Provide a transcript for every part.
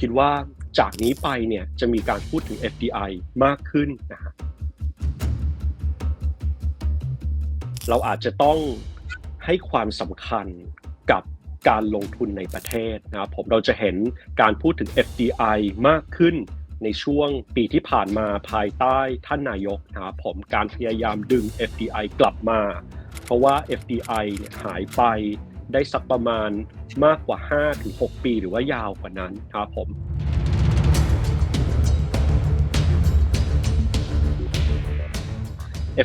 คิดว่าจากนี้ไปเนี่ยจะมีการพูดถึง FDI มากขึ้นนะฮะเราอาจจะต้องให้ความสำคัญกับการลงทุนในประเทศนะครับผมเราจะเห็นการพูดถึง FDI มากขึ้นในช่วงปีที่ผ่านมาภายใต้ท่านนายกนะครับผมการพยายามดึง FDI กลับมา เพราะว่า FDI เนี่ยหายไป ได้สักประมาณมากกว่า 5-6 ปีหรือว่ายาวกว่านั้นครับผม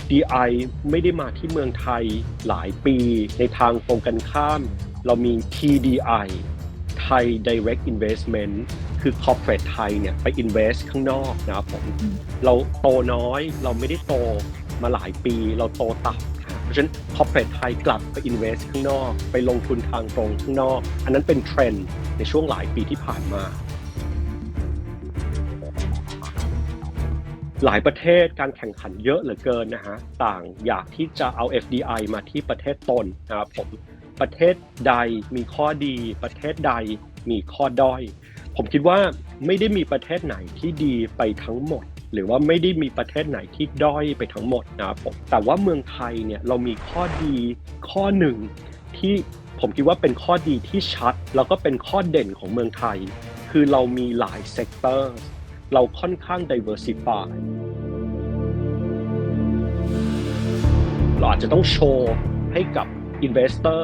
FDI ไม่ได้มาที่เมืองไทยหลายปี ในทางตรงกันข้าม เรามี TDI Thai Direct Investment คือ corporate ไทยเนี่ยไป invest ข้างนอกนะครับผม เราโตน้อย เราไม่ได้โตมาหลายปี เราโตต่ำเพราะฉะนั้น corporate ไทยกลับไป invest ข้างนอก ไปลงทุนทางตรงข้างนอก อันนั้นเป็นเทรนด์ในช่วงหลายปีที่ผ่านมา หลายประเทศการแข่งขันเยอะเหลือเกินนะฮะ ต่างอยากที่จะเอา FDI มาที่ประเทศตนนะครับผมประเทศใดมีข้อดี ประเทศใดมีข้อด้อย ผมคิดว่าไม่ได้มีประเทศไหนที่ดีไปทั้งหมด หรือว่าไม่ได้มีประเทศไหนที่ด้อยไปทั้งหมดนะครับผมแต่ว่าเมืองไทยเนี่ยเรามีข้อดีข้อหนึ่งที่ผมคิดว่าเป็นข้อดีที่ชัด แล้วก็เป็นข้อเด่นของเมืองไทย คือเรามีหลายเซกเตอร์เราค่อนข้าง diversify เราอาจจะต้องโชว์ให้กับ investor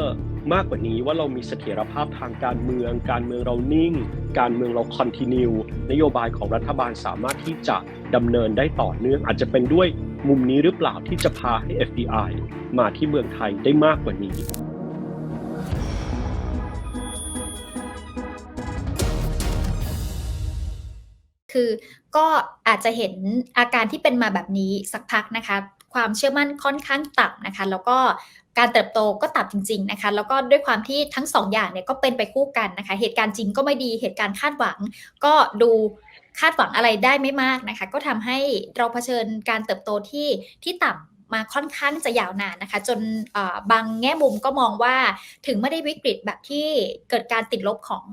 มากกว่านี้ว่าเรามีเสถียรภาพทางการเมือง การเมืองเรานิ่ง การเมืองเรา continue นโยบายของรัฐบาลสามารถที่จะดำเนินได้ต่อเนื่อง อาจจะเป็นด้วยมุมนี้หรือเปล่าที่จะพาให้ FDI มาที่เมืองไทยได้มากกว่านี้คือก็อาจจะเห็นอาการที่เป็นมาแบบนี้สักพักนะคะ ความเชื่อมั่นค่อนข้างต่ำนะคะ แล้วก็การเติบโตก็ต่ำจริง ๆนะคะ แล้วก็ด้วยความที่ทั้งสองอย่างเนี่ยก็เป็นไปคู่กันนะคะ เหตุการณ์จริงก็ไม่ดีเหตุการณ์คาดหวัง ก็ดูคาดหวังอะไรได้ไม่มากนะคะ ก็ทำให้เราเผชิญการเติบโตที่ที่ต่ำมาค่อนข้างจะยาวนานนะคะ จนบางแง่มุมก็มองว่าถึงไม่ได้วิกฤตแบบที่เกิดการติดลบของ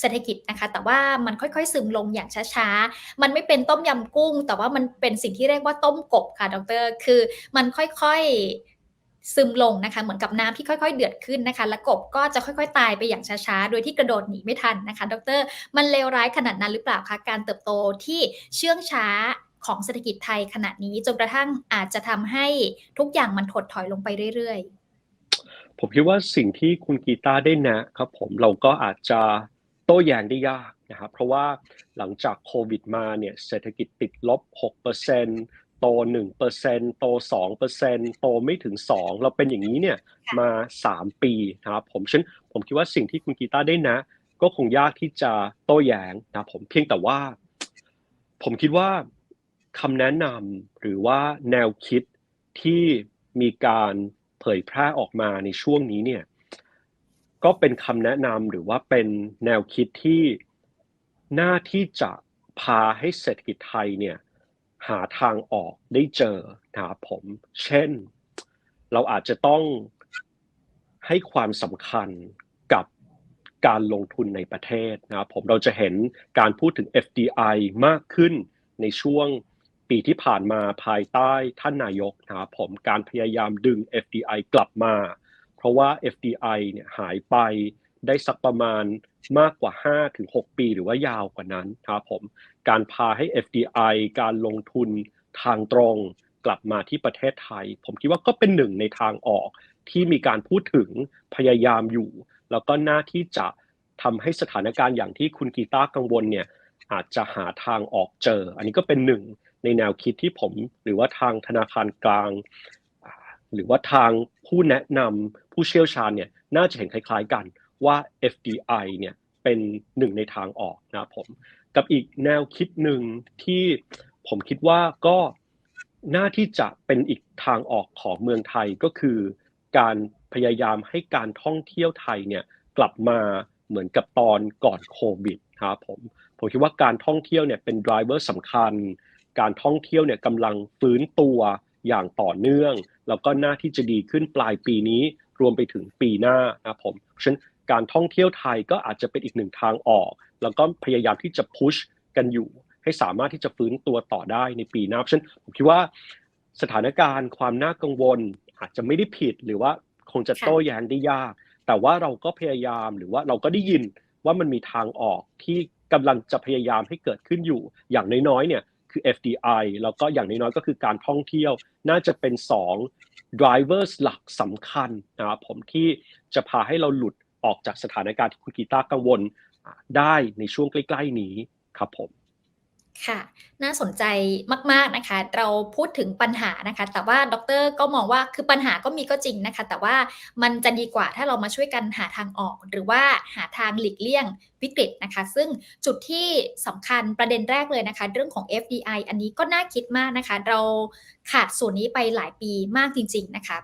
เศรษฐกิจนะคะ แต่ว่ามันค่อยๆ ซึมลงอย่างช้าๆ มันไม่เป็นต้มยำกุ้ง แต่ว่ามันเป็นสิ่งที่เรียกว่าต้มกบค่ะดร คือมันค่อยๆซึมลงนะคะ เหมือนกับน้ำที่ค่อยๆ เดือดขึ้นนะคะ และกบก็จะค่อยๆ ตายไปอย่างช้าๆ โดยที่กระโดดหนีไม่ทันนะคะ ดร มันเลวร้ายขนาดนั้นหรือเปล่าคะ การเติบโตที่เชื่องช้าของเศรษฐกิจไทยขณะนี้จนกระทั่งอาจจะทำให้ทุกอย่างมันถดถอยลงไปเรื่อยๆ ผมคิดว่าสิ่งที่คุณกีตาร์ได้นะครับ ผมเราก็อาจจะ ต้แย้งได้ยากนะครับเพราะว่าหลังจากโควิดมาเนี่ยเศรษฐกิจติดลบ 6%โต 1%โต 2%โตไม่ถึง 2 เราเป็นอย่างนี้เนี่ยมา 3 ปีนะครับผมฉะนั้นผมคิดว่าสิ่งที่คุณกีตาร์ได้นะ ก็คงยากที่จะโต้แย้งนะผมเพียงแต่ว่า ผมคิดว่าคำแนะนำหรือว่าแนวคิดที่มีการเผยแพร่ออกมาในช่วงนี้เนี่ย ก็เป็นคำแนะนำหรือว่าเป็นแนวคิดที่น่าที่จะพาให้เศรษฐกิจไทยเนี่ยหาทางออกได้เจอนะครับผม เช่น เราอาจจะต้องให้ความสำคัญกับการลงทุนในประเทศนะครับผมเราจะเห็นการพูดถึง FDI มากขึ้นในช่วงปีที่ผ่านมาภายใต้ท่านนายกนะครับผมการพยายามดึง FDI กลับมา เพราะว่า FDI เนี่ยหายไปได้สักประมาณมากกว่า 5-6 ปีหรือว่ายาวกว่านั้นครับผม การพาให้ FDI การลงทุนทางตรงกลับมาที่ประเทศไทย ผมคิดว่าก็เป็นหนึ่งในทางออกที่มีการพูดถึงพยายามอยู่ แล้วก็หน้าที่จะทำให้สถานการณ์อย่างที่คุณกีตาร์กังวลเนี่ยอาจจะหาทางออกเจอ อันนี้ก็เป็นหนึ่งในแนวคิดที่ผม หรือว่าทางธนาคารกลาง หรือว่าทางผู้แนะนำผู้เชี่ยวชาญเนี่ยน่าจะเห็นคล้ายๆกันว่า FDI เนี่ยเป็นหนึ่งในทางออกนะผมกับอีกแนวคิดหนึ่งที่ผมคิดว่าก็น่าที่จะเป็นอีกทางออกของเมืองไทยก็คือ การพยายามให้การท่องเที่ยวไทยเนี่ยกลับมาเหมือนกับตอนก่อนโควิดครับผมผมคิดว่าการท่องเที่ยวเนี่ยเป็น driver สำคัญ การท่องเที่ยวเนี่ยกำลังฟื้นตัว อย่างต่อเนื่อง แล้วก็หน้าที่จะดีขึ้นปลายปีนี้รวมไปถึงปีหน้านะผมฉะนั้นการท่องเที่ยวไทยก็อาจจะเป็นอีกหนึ่งทางออก แล้วก็พยายามที่จะพุชกันอยู่ ให้สามารถที่จะฟื้นตัวต่อได้ในปีหน้าเพราะฉะนั้นผมคิดว่าสถานการณ์ความน่ากังวลอาจจะไม่ได้ผิดหรือว่าคงจะโต้แย้งได้ยาก แต่ว่าเราก็พยายามหรือว่าเราก็ได้ยินว่ามันมีทางออกที่กำลังจะพยายามให้เกิดขึ้นอยู่ อย่างน้อยๆเนี่ย คือ FDI แล้วก็อย่างน้อยๆก็คือการท่องเที่ยวน่าจะเป็น 2 drivers หลักสำคัญนะครับผมที่จะพาให้เราหลุดออกจากสถานการณ์ที่คุณกีตากังวลได้ในช่วงใกล้ ๆ นี้ครับผม ค่ะ น่าสนใจมาก ๆนะคะ เราพูดถึงปัญหานะคะ แต่ว่าดรก็มองว่าคือปัญหาก็มีก็จริงนะคะ แต่ว่ามันจะดีกว่าถ้าเรามาช่วยกันหาทางออก หรือว่าหาทางหลีกเลี่ยงวิกฤตนะคะ ซึ่งจุดที่สำคัญประเด็นแรกเลยนะคะ เรื่องของ FDI อันนี้ก็น่าคิดมากนะคะ เราขาดส่วนนี้ไปหลายปีมากจริง ๆ นะคะ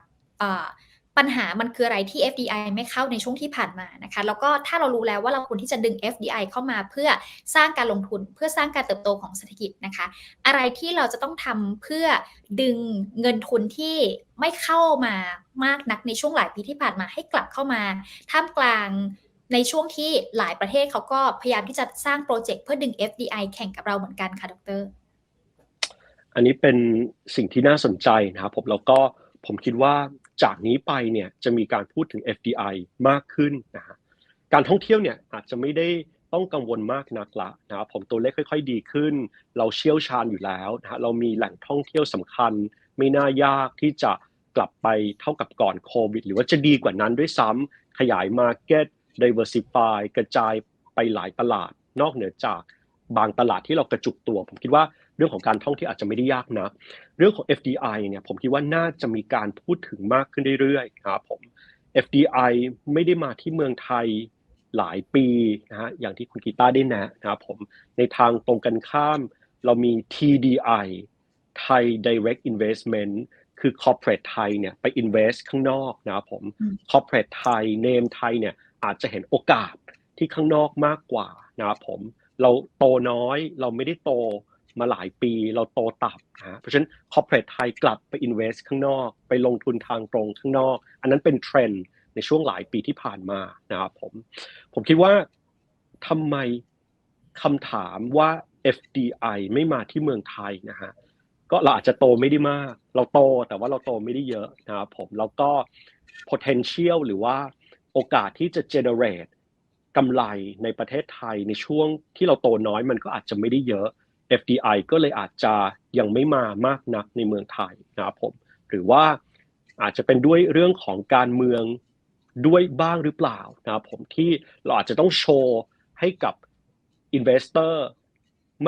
ปัญหามันคืออะไรที่ FDI ไม่เข้าในช่วงที่ผ่านมานะคะ แล้วก็ถ้าเรารู้แล้วว่าเราควรที่จะดึง FDI เข้ามาเพื่อสร้างการลงทุนเพื่อสร้างการเติบโตของเศรษฐกิจนะคะ อะไรที่เราจะต้องทำเพื่อดึงเงินทุนที่ไม่เข้ามามากนักในช่วงหลายปีที่ผ่านมาให้กลับเข้ามาท่ามกลางในช่วงที่หลายประเทศเขาก็พยายามที่จะสร้างโปรเจกต์เพื่อดึง FDI แข่งกับเราเหมือนกันค่ะดร อันนี้เป็นสิ่งที่น่าสนใจนะครับผมแล้วก็ผมคิดว่า จากนี้ไปเนี่ยจะมีการพูดถึง FDI มากขึ้นนะฮะการท่องเที่ยวเนี่ยอาจจะไม่ได้ต้องกังวลมากนักละนะครับผมตัวเลขค่อย ๆ ดีขึ้น เราเชี่ยวชาญอยู่แล้วนะฮะเรามีแหล่งท่องเที่ยวสำคัญ ไม่น่ายากที่จะกลับไปเท่ากับก่อนโควิด หรือว่าจะดีกว่านั้นด้วยซ้ำขยายมาร์เก็ต diversify กระจายไปหลายตลาด นอกเหนือจาก บางตลาดที่เรากระจุกตัว ผมคิดว่าเรื่องของการท่องเที่ยวอาจจะไม่ได้ยากนะเรื่องของ FDI เนี่ยผมคิดว่าน่าจะมีการพูดถึงมากขึ้นเรื่อยๆครับผม FDI ไม่ได้มาที่เมืองไทยหลายปีนะฮะอย่างที่คุณกีตาร์ได้แนะนะครับผมในทางตรงกันข้าม เรามี TDI Thai Direct Investment คือ corporate ไทยเนี่ยไป invest ข้างนอกนะครับผม corporate ไทย name ไทยเนี่ยอาจจะเห็นโอกาสที่ข้างนอกมากกว่านะครับผม เราโตน้อย เราไม่ได้โตมาหลายปี เราโตต่ำนะเพราะฉะนั้น corporate ไทยกลับไป invest ข้างนอก ไปลงทุนทางตรงข้างนอก อันนั้นเป็นเทรนด์ในช่วงหลายปีที่ผ่านมานะครับผมผมคิดว่าทำไมคำถามว่า FDI ไม่มาที่เมืองไทยนะฮะก็เราอาจจะโตไม่ได้มาก เราโตแต่ว่าเราโตไม่ได้เยอะนะครับผมแล้วก็ potential หรือว่าโอกาสที่จะ generate กำไรในประเทศไทยในช่วงที่เราโตน้อยมันก็อาจจะไม่ได้เยอะ FDI ก็เลยอาจจะยังไม่มามากนักในเมืองไทยนะครับผมหรือว่าอาจจะเป็นด้วยเรื่องของการเมืองด้วยบ้างหรือเปล่านะครับผมที่เราอาจจะต้องโชว์ให้กับ Investor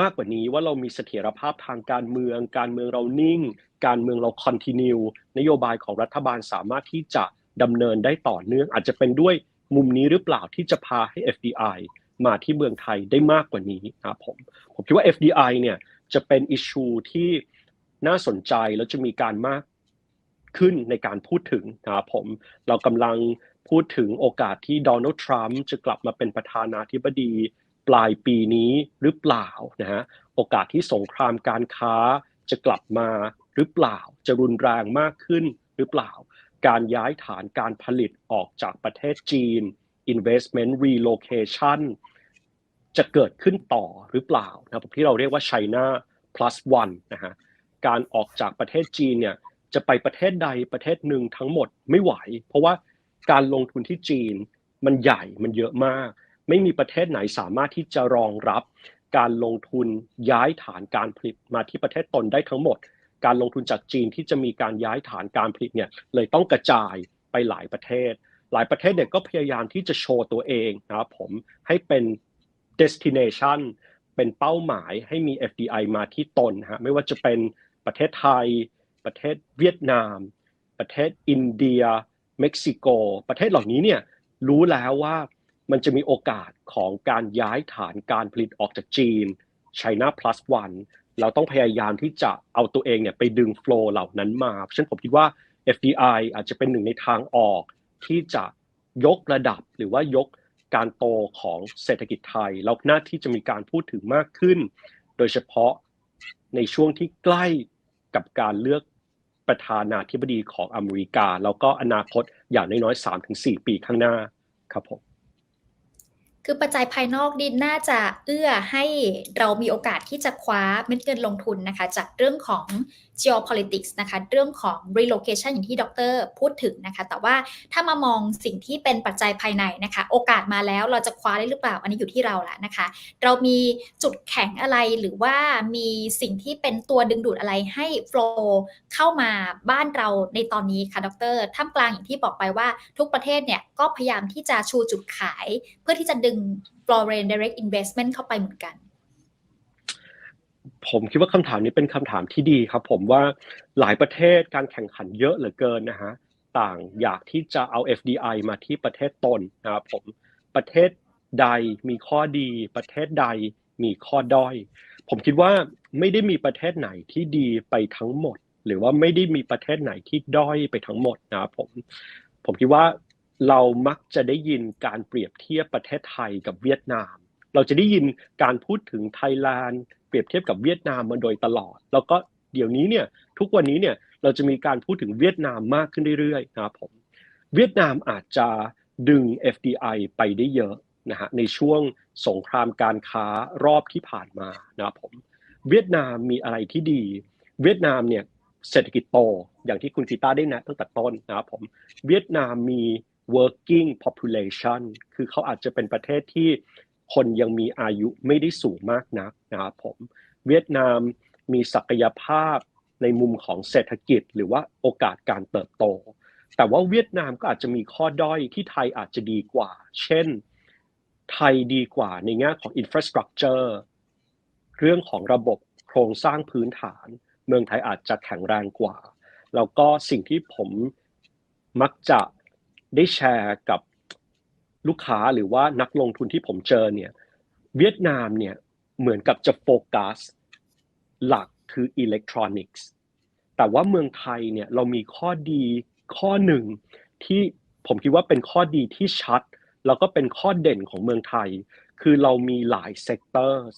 มากกว่านี้ว่าเรามีเสถียรภาพทางการเมือง การเมืองเรานิ่ง การเมืองเราคอนติเนียนโยบายของรัฐบาลสามารถที่จะดำเนินได้ต่อเนื่อง อาจจะเป็นด้วย มุมนี้หรือเปล่าที่จะพาให้ FDI มาที่เมืองไทยได้มากกว่านี้นะครับผมผมคิดว่า FDI เนี่ยจะเป็นอิชชูที่น่าสนใจแล้วจะมีการมากขึ้นในการพูดถึงนะครับผมเรากำลังพูดถึงโอกาสที่โดนัลด์ทรัมป์จะกลับมาเป็นประธานาธิบดีปลายปีนี้หรือเปล่านะฮะโอกาสที่สงครามการค้าจะกลับมาหรือเปล่า จะรุนแรงมากขึ้นหรือเปล่า การย้ายฐานการผลิตออกจากประเทศจีน investment relocation จะเกิดขึ้นต่อหรือเปล่านะครับที่เราเรียกว่า China plus one นะฮะการออกจากประเทศจีนเนี่ยจะไปประเทศใดประเทศหนึ่งทั้งหมดไม่ไหว เพราะว่าการลงทุนที่จีนมันใหญ่มันเยอะมาก ไม่มีประเทศไหนสามารถที่จะรองรับ การลงทุนย้ายฐานการผลิตมาที่ประเทศตนได้ทั้งหมด การลงทุนจากจีนที่จะมีการย้ายฐานการผลิตเนี่ยเลยต้องกระจายไปหลายประเทศ หลายประเทศเนี่ยก็พยายามที่จะโชว์ตัวเองนะครับผมให้เป็น destination เป็นเป้าหมายให้มี FDI มาที่ตนฮะไม่ว่าจะเป็นประเทศไทย ประเทศเวียดนาม ประเทศอินเดีย เม็กซิโก ประเทศเหล่านี้เนี่ยรู้แล้วว่ามันจะมีโอกาสของการย้ายฐานการผลิตออกจากจีน China plus one เราต้องพยายามที่จะเอาตัวเองเนี่ยไปดึงโฟล์เหล่านั้นมาเพราะฉะนั้นผมคิดว่า FDI อาจจะเป็นหนึ่งในทางออกที่จะยกระดับหรือว่ายกการโตของเศรษฐกิจไทยแล้วหน้าที่จะมีการพูดถึงมากขึ้น โดยเฉพาะในช่วงที่ใกล้กับการเลือกประธานาธิบดีของอเมริกา แล้วก็อนาคตอย่างน้อยๆ3-4 ปีข้างหน้าครับผม คือปัจจัยภายนอกดินน่าจะเอื้อให้เรามีโอกาสที่จะคว้าเม็ดเงินลงทุนนะคะ จากเรื่องของ geopolitics นะคะเรื่องของ relocation อย่างที่ดรพูดถึงนะคะ แต่ว่าถ้ามามองสิ่งที่เป็นปัจจัยภายในนะคะ โอกาสมาแล้วเราจะคว้าได้หรือเปล่า อันนี้อยู่ที่เราละนะคะ เรามีจุดแข็งอะไรหรือว่ามีสิ่งที่เป็นตัวดึงดูดอะไรให้ flow เข้ามาบ้านเราในตอนนี้ค่ะดรท่ามกลางอย่างที่บอกไปว่าทุกประเทศเนี่ยก็พยายามที่จะชูจุดขาย เพื่อที่จะดึง foreign direct investment เข้าไปเหมือนกัน ผมคิดว่าคำถามนี้เป็นคำถามที่ดีครับ ผมว่าหลายประเทศการแข่งขันเยอะเหลือเกินนะฮะต่างอยากที่จะเอา FDI มาที่ประเทศตนนะครับผมประเทศใดมีข้อดี ประเทศใดมีข้อด้อย ผมคิดว่าไม่ได้มีประเทศไหนที่ดีไปทั้งหมด หรือว่าไม่ได้มีประเทศไหนที่ด้อยไปทั้งหมดนะครับผมผมคิดว่าเรามักจะได้ยินการเปรียบเทียบประเทศไทยกับเวียดนาม เราจะได้ยินการพูดถึงไทยแลนด์ เปรียบเทียบกับเวียดนามมาโดยตลอด แล้วก็เดี๋ยวนี้เนี่ยทุกวันนี้เนี่ยเราจะมีการพูดถึงเวียดนามมากขึ้นเรื่อยๆนะครับผมเวียดนามอาจจะดึง FDI ไปได้เยอะนะฮะในช่วงสงครามการค้ารอบที่ผ่านมานะครับผมเวียดนามมีอะไรที่ดี เวียดนามเนี่ยเศรษฐกิจโตอย่างที่คุณกีตาได้แนะตั้งแต่ต้นนะครับผมเวียดนามมี working population คือเขาอาจจะเป็นประเทศที่ คนยังมีอายุไม่ได้สูงมากนักนะครับผมเวียดนามมีศักยภาพในมุมของเศรษฐกิจ หรือว่าโอกาสการเติบโต แต่ว่าเวียดนามก็อาจจะมีข้อด้อยที่ไทยอาจจะดีกว่า เช่น ไทยดีกว่าในแง่ของ infrastructure เรื่องของระบบโครงสร้างพื้นฐาน เมืองไทยอาจจะแข็งแรงกว่า แล้วก็สิ่งที่ผมมักจะได้แชร์กับ ลูกค้าหรือว่านักลงทุนที่ผมเจอเนี่ยเวียดนามเนี่ยเหมือนกับจะโฟกัสหลักคืออิเล็กทรอนิกส์แต่ว่าเมืองไทยเนี่ยเรามีข้อดีข้อหนึ่งที่ผมคิดว่าเป็นข้อดีที่ชัด แล้วก็เป็นข้อเด่นของเมืองไทย คือเรามีหลายเซกเตอร์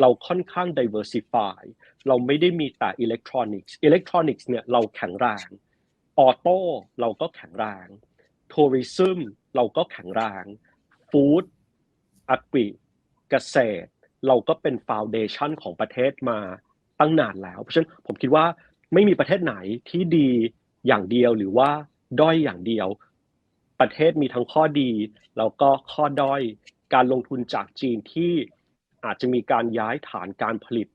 เราค่อนข้าง diversify เราไม่ได้มีแต่อิเล็กทรอนิกส์อิเล็กทรอนิกส์เนี่ยเราแข็งแรงออโต้เราก็แข็งแรงทัวริซึม เราก็แข็งแรงฟู้ดอักริเกษตร เราก็เป็นฟาวเดชันของประเทศมาตั้งนานแล้ว เพราะฉะนั้นผมคิดว่าไม่มีประเทศไหนที่ดีอย่างเดียวหรือว่าด้อยอย่างเดียว ประเทศมีทั้งข้อดี แล้วก็ข้อด้อยการลงทุนจากจีนที่อาจจะมีการย้ายฐานการผลิต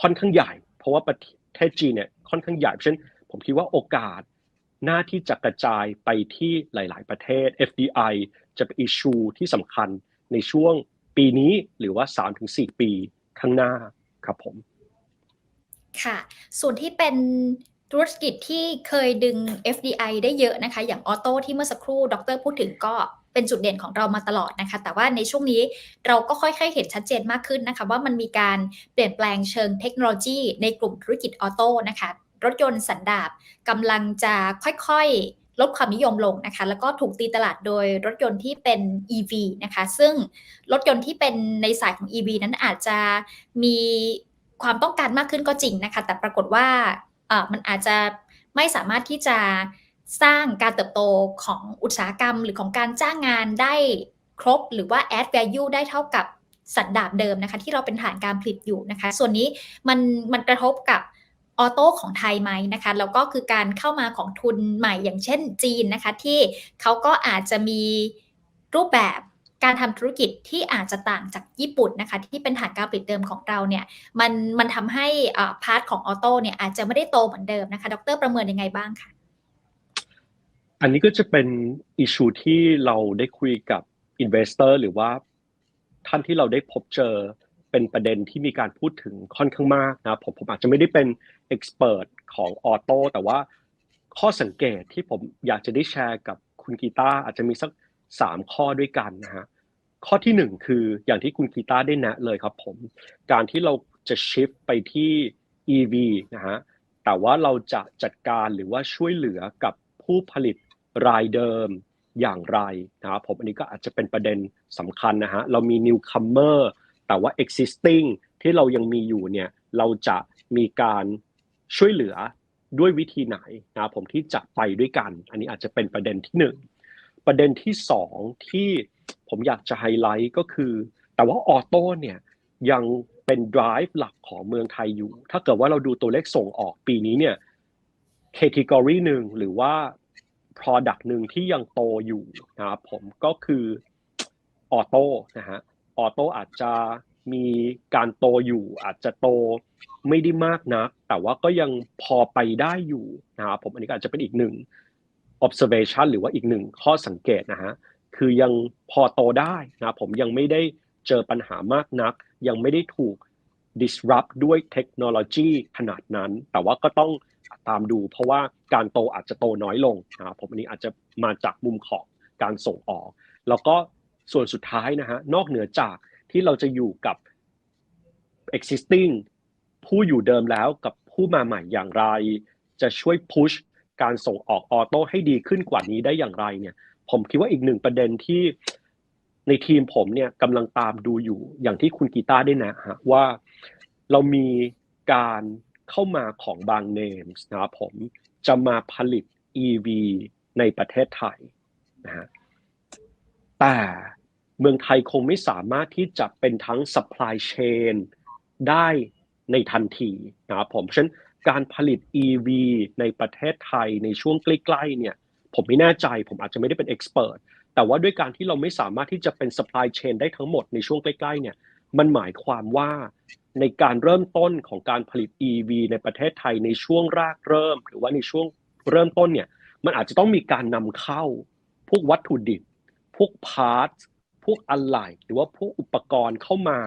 ค่อนข้างใหญ่ เพราะว่าประเทศจีนเนี่ยค่อนข้างใหญ่เพราะฉะนั้นผมคิดว่าโอกาส หน้าที่จะกระจายไปที่หลาย ๆ ประเทศ FDI จะเป็นอิชูที่สำคัญในช่วงปีนี้หรือว่า 3-4 ปีข้างหน้าครับผม ค่ะ ส่วนที่เป็นธุรกิจที่เคยดึง FDI ได้เยอะนะคะ อย่างออโต้ที่เมื่อสักครู่ดรพูดถึงก็เป็นจุดเด่นของเรามาตลอดนะคะ แต่ว่าในช่วงนี้เราก็ค่อยๆเห็นชัดเจนมากขึ้นนะคะ ว่ามันมีการเปลี่ยนแปลงเชิงเทคโนโลยีในกลุ่มธุรกิจออโต้นะคะ รถยนต์สันดาปกำลังจะค่อยๆ ลดความนิยมลงนะคะ แล้วก็ถูกตีตลาดโดยรถยนต์ที่เป็น EV นะคะ ซึ่งรถยนต์ที่เป็นในสายของ EV นั้นอาจจะมีความต้องการมากขึ้นก็จริงนะคะ แต่ปรากฏว่ามันอาจจะไม่สามารถที่จะสร้างการเติบโตของอุตสาหกรรมหรือของการจ้างงานได้ครบหรือว่า add value ได้เท่ากับสันดาบเดิมนะคะ ที่เราเป็นฐานการผลิตอยู่นะคะ ส่วนนี้มันมันกระทบกับ ออโต้ของไทยไหมนะคะแล้วก็คือการเข้ามาของทุนใหม่อย่างเช่นจีนนะคะ ที่เขาก็อาจจะมีรูปแบบการทำธุรกิจที่อาจจะต่างจากญี่ปุ่นนะคะ ที่เป็นฐานการผลิตเดิมของเราเนี่ยมันมันทำให้พาร์ทของออโต้เนี่ยอาจจะไม่ได้โตเหมือนเดิมนะคะดรประเมินยังไงบ้างคะอันนี้ก็จะเป็นอิชูที่เราได้คุยกับอินเวสเตอร์หรือว่าท่านที่เราได้พบเจอ เป็นประเด็นที่มีการพูดถึงค่อนข้างมากนะผมผมอาจจะไม่ได้เป็นเอ็กซ์เพรสของออโต้แต่ว่าข้อสังเกตที่ผมอยากจะได้แชร์กับคุณกีตาอาจจะมีสักสามข้อด้วยกันนะฮะข้อที่หนึ่งคืออย่างที่คุณกีตาได้แนะเลยครับผม การที่เราจะชิฟไปที่ EV นะฮะแต่ว่าเราจะจัดการหรือว่าช่วยเหลือกับผู้ผลิตรายเดิมอย่างไรนะครับผมอันนี้ก็อาจจะเป็นประเด็นสำคัญนะฮะเรามี newcomer แต่ว่า existing ที่เรายังมีอยู่เนี่ยเราจะมีการช่วยเหลือด้วยวิธีไหนนะผมที่จะไปด้วยกัน อันนี้อาจจะเป็นประเด็นที่หนึ่งประเด็นที่สองที่ผมอยากจะไฮไลท์ก็คือ แต่ว่าออโต้เนี่ยยังเป็น drive หลักของเมืองไทยอยู่ ถ้าเกิดว่าเราดูตัวเลขส่งออกปีนี้เนี่ย category หนึ่งหรือว่า product หนึ่งที่ยังโตอยู่นะครับผมก็คือออโต้นะฮะ ออโต้อาจจะมีการโตอยู่ อาจจะโตไม่ได้มากนักแต่ว่าก็ยังพอไปได้อยู่นะครับผมอันนี้อาจจะเป็นอีกหนึ่ง observation หรือว่าอีกหนึ่งข้อสังเกตนะฮะคือยังพอโตได้นะผมยังไม่ได้เจอปัญหามากนัก ยังไม่ได้ถูก disrupt ด้วยเทคโนโลยีขนาดนั้น แต่ว่าก็ต้องตามดูเพราะว่าการโตอาจจะโตน้อยลงนะครับผมอันนี้อาจจะมาจากมุมของการส่งออก แล้วก็ ส่วนสุดท้ายนะฮะนอกเหนือจากที่เราจะอยู่กับ existing ผู้อยู่เดิมแล้วกับผู้มาใหม่อย่างไร จะช่วย push การส่งออกออโต้ให้ดีขึ้นกว่านี้ได้อย่างไรเนี่ย ผมคิดว่าอีกหนึ่งประเด็นที่ในทีมผมเนี่ยกำลังตามดูอยู่อย่างที่คุณกีตาร์ได้นะฮะว่าเรามีการเข้ามาของบางเนมส์นะครับผมจะมาผลิต EV ในประเทศไทยนะฮะแต่ เมืองไทยคงไม่สามารถที่จะเป็นทั้ง supply chain ได้ในทันทีนะครับผมฉะนั้นการผลิต EV ในประเทศไทยในช่วงใกล้ๆเนี่ยผมไม่แน่ใจผมอาจจะไม่ได้เป็น expert แต่ว่าด้วยการที่เราไม่สามารถที่จะเป็น supply chain ได้ทั้งหมดในช่วงใกล้ๆเนี่ยมันหมายความว่าในการเริ่มต้นของการผลิต EV ในประเทศไทยในช่วงแรกเริ่ม หรือว่าในช่วงเริ่มต้นเนี่ยมันอาจจะต้องมีการนำเข้า พวกวัตถุดิบ พวกพาร์ท พวกอะไหล่หรือว่าพวกอุปกรณ์เข้ามา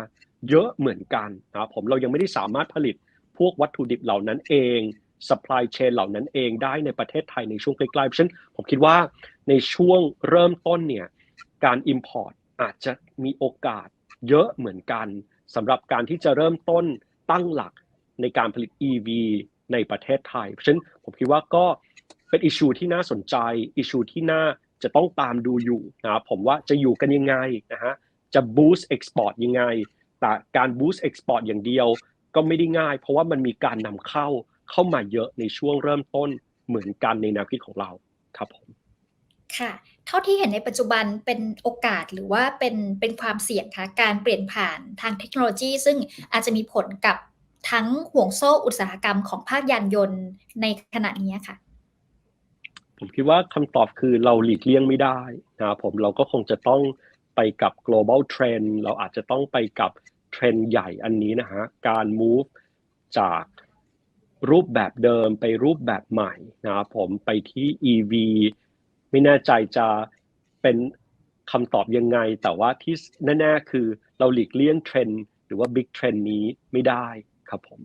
เยอะเหมือนกันนะครับผมเรายังไม่ได้สามารถผลิตพวกวัตถุดิบเหล่านั้นเอง supply chain เหล่านั้นเองได้ในประเทศไทยในช่วงใกล้ๆเพราะฉะนั้นผมคิดว่าในช่วงเริ่มต้นเนี่ยการ import อาจจะมีโอกาสเยอะเหมือนกันสำหรับการที่จะเริ่มต้นตั้งหลักในการผลิต EV ในประเทศไทย เพราะฉะนั้นผมคิดว่าก็เป็นอิชูที่น่าสนใจอิชูที่น่า จะต้องตามดูอยู่นะครับผมว่าจะอยู่กันยังไงนะฮะจะ boost export ยังไง แต่การ boost export อร์ตอย่างเดียวก็ไม่ได้ง่าย เพราะว่ามันมีการนำเข้าเข้ามาเยอะในช่วงเริ่มต้นเหมือนกันในแนวคิดของเราครับผมค่ะ เท่าที่เห็นในปัจจุบันเป็นโอกาสหรือว่าเป็นเป็นความเสี่ยงคะการเปลี่ยนผ่านทางเทคโนโลยี ซึ่งอาจจะมีผลกับทั้งห่วงโซ่อุตสาหกรรมของภาคยานยนต์ในขณะนี้ค่ะ ผมคิดว่าคำตอบคือเราหลีกเลี่ยงไม่ได้นะครับผมเราก็คงจะต้องไปกับ global trend เราอาจจะต้องไปกับเทรนด์ใหญ่อันนี้นะฮะการ move จากรูปแบบเดิมไปรูปแบบใหม่นะครับผมไปที่ EV ไม่แน่ใจจะเป็นคำตอบยังไง แต่ว่าที่แน่ๆคือเราหลีกเลี่ยงเทรนด์หรือว่าบิ๊กเทรนด์นี้ไม่ได้ครับผม